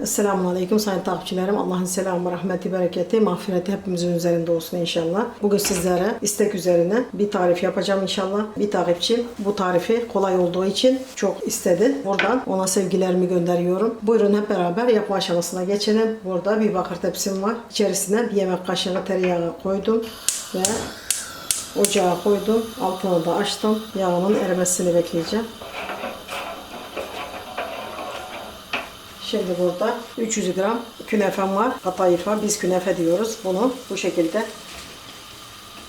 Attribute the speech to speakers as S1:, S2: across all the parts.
S1: Esselamu Aleyküm sayın takipçilerim. Allah'ın selamı, rahmeti, bereketi, mağfireti hepimizin üzerinde olsun inşallah. Bugün sizlere istek üzerine bir tarif yapacağım inşallah. Bir takipçim bu tarifi kolay olduğu için çok istedi. Buradan ona sevgilerimi gönderiyorum. Buyurun hep beraber yapma aşamasına geçelim. Burada bir bakır tepsim var. İçerisine bir yemek kaşığı tereyağı koydum ve ocağa koydum. Altını da açtım. Yağının erimesini bekleyeceğim. Şimdi burada 300 gram künefem var. Katayıfa biz künefe diyoruz. Bunu bu şekilde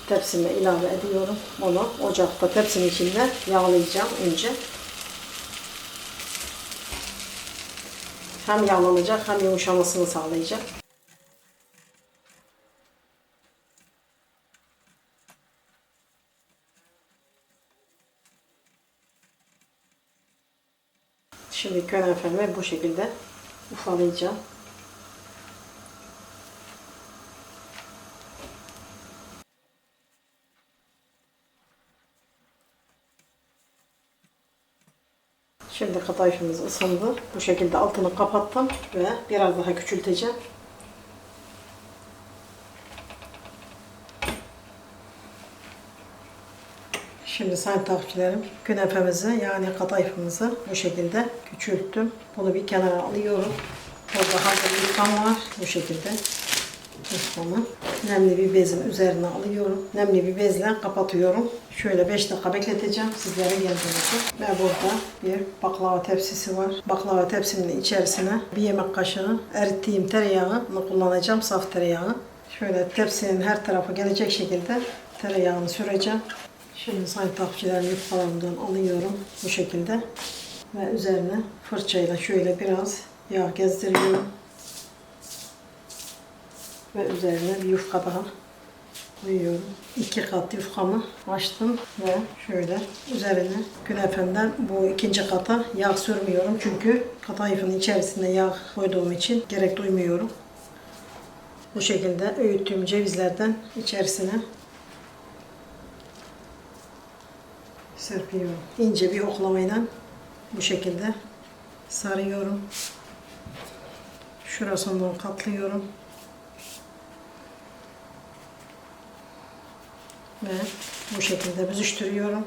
S1: tepsime ilave ediyorum. Bunu ocakta tepsinin içinde yağlayacağım önce. Hem yağlanacak hem yumuşamasını sağlayacak. Künefemi bu şekilde ufalayacağım. Şimdi kadayıfımız ısındı. Bu şekilde altını kapattım ve biraz daha küçülteceğim. Şimdi sayın takipçilerim künefemizi yani kadayıfımızı bu şekilde küçülttüm. Bunu bir kenara alıyorum. Burada hazır yufkam var bu şekilde. Yufkamı nemli bir bezin üzerine alıyorum. Nemli bir bezle kapatıyorum. Şöyle 5 dakika bekleteceğim sizlere geldiğinizde. Ve burada bir baklava tepsisi var. Baklava tepsimin içerisine bir yemek kaşığı erittiğim tereyağını kullanacağım. Saf tereyağı. Şöyle tepsinin her tarafı gelecek şekilde tereyağını süreceğim. Şimdi sayın takipçilerim yufkalarımdan alıyorum bu şekilde. Ve üzerine fırçayla şöyle biraz yağ gezdiriyorum. Ve üzerine bir yufka daha koyuyorum. İki kat yufkamı açtım ve şöyle üzerine künefemden bu ikinci kata yağ sürmüyorum. Çünkü kadayıfın içerisinde yağ koyduğum için gerek duymuyorum. Bu şekilde öğüttüğüm cevizlerden içerisine serpiyorum. İnce bir oklamayla bu şekilde sarıyorum. Şurasından katlıyorum. Ve bu şekilde büzüştürüyorum.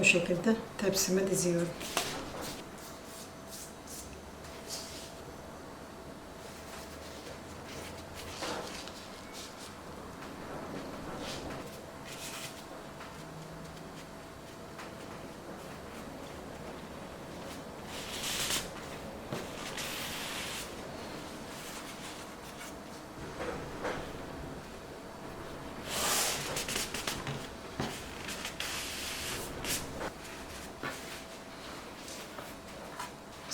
S1: Bu şekilde tepsime diziyorum.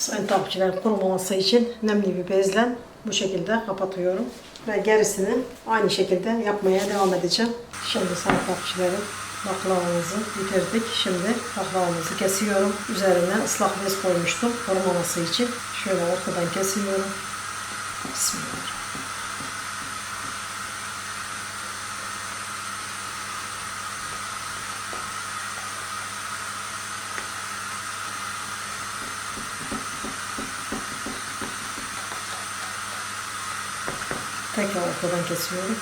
S1: Sayın takipçiler kurumaması için nemli bir bezle bu şekilde kapatıyorum. Ve gerisini aynı şekilde yapmaya devam edeceğim. Şimdi sayın takipçilerim baklavamızı bitirdik. Şimdi baklavamızı kesiyorum. Üzerine ıslak bez koymuştum kurumaması için. Şöyle ortadan kesiyorum. Bismillah. Tekrar ortadan kesiyorum.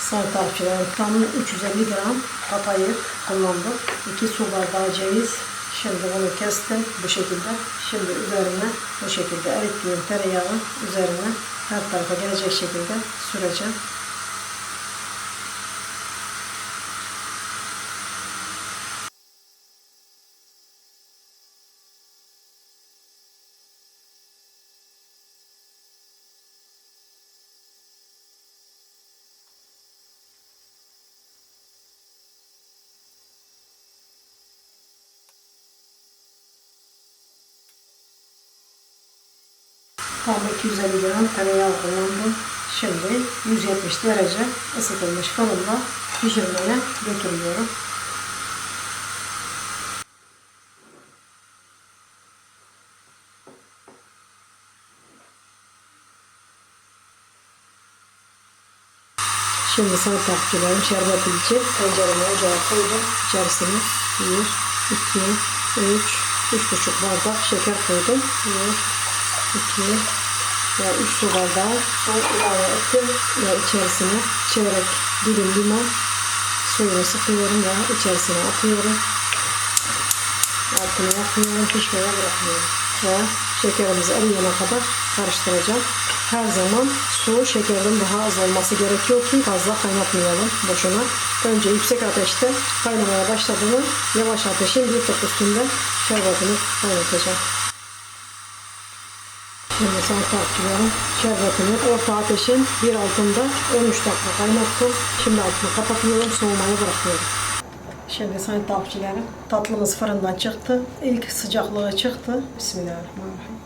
S1: Sayın takipçilerim tam 350 gram katayıf kullandım. 2 su bardağı ceviz. Şimdi bunu kestim bu şekilde. Şimdi üzerine bu şekilde erittiğim tereyağı üzerine her tarafa gelecek şekilde süreceğim. Tam 250 gram tereyağı kullandım. Şimdi 170 derece ısıtılmış fırında pişirmeye götürüyorum. Şimdi sayın takipçilerim şerbeti için tenceremi ocağa koydum. İçerisine 1, 2, 3, 3,5 bardak şeker koydum. 1, 2 ve 3 su bardağı ilave ettim. Ve içerisine çeyrek dilim limon suyunu sıkıyorum ve içerisine atıyorum. Altını yakmıyorum, pişmeye bırakmıyorum. Ve şekerimizi eriyene kadar karıştıracağım. Her zaman su şekerin daha az olması gerekiyor ki fazla kaynatmayalım boşuna. Önce yüksek ateşte kaynamaya başladığını yavaş ateşin bir tık üstünde şerbetini kaynatacağım. Şimdi takipçilerim şerbetini orta ateşin bir altında 13 dakika kaynattım. Şimdi altını kapatıyorum, soğumaya bırakıyorum. Şimdi sayın takipçilerim tatlımız fırından çıktı. İlk sıcaklığı çıktı. Bismillahirrahmanirrahim.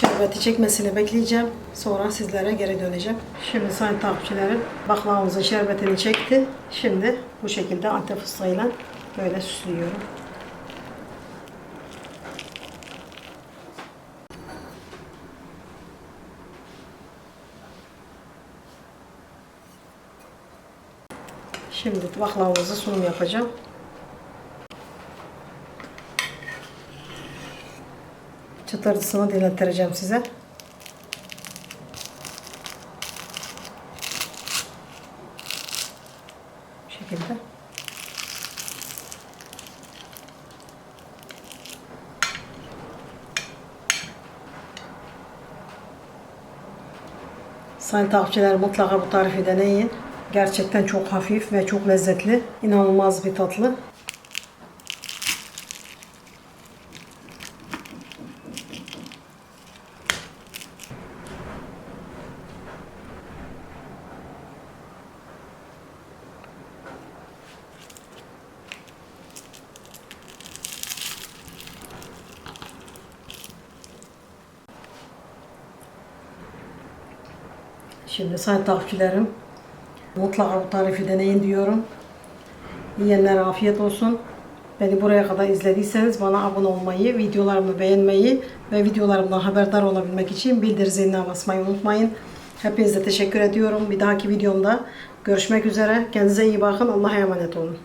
S1: Şerbeti çekmesini bekleyeceğim. Sonra sizlere geri döneceğim. Şimdi sayın takipçilerim baklavamızın şerbetini çekti. Şimdi bu şekilde antep fıstığıyla böyle süslüyorum. Şimdi baklavamızı sunum yapacağım. Çıtırtısını dinlettireceğim size. Bu şekilde. Sayın takipçiler mutlaka bu tarifi deneyin. Gerçekten çok hafif ve çok lezzetli. İnanılmaz bir tatlı. Şimdi sayın takipçilerim mutlaka bu tarifi deneyin diyorum. Yiyenlere afiyet olsun. Beni buraya kadar izlediyseniz bana abone olmayı, videolarımı beğenmeyi ve videolarımdan haberdar olabilmek için bildirim ziline basmayı unutmayın. Hepinize teşekkür ediyorum. Bir dahaki videomda görüşmek üzere. Kendinize iyi bakın. Allah'a emanet olun.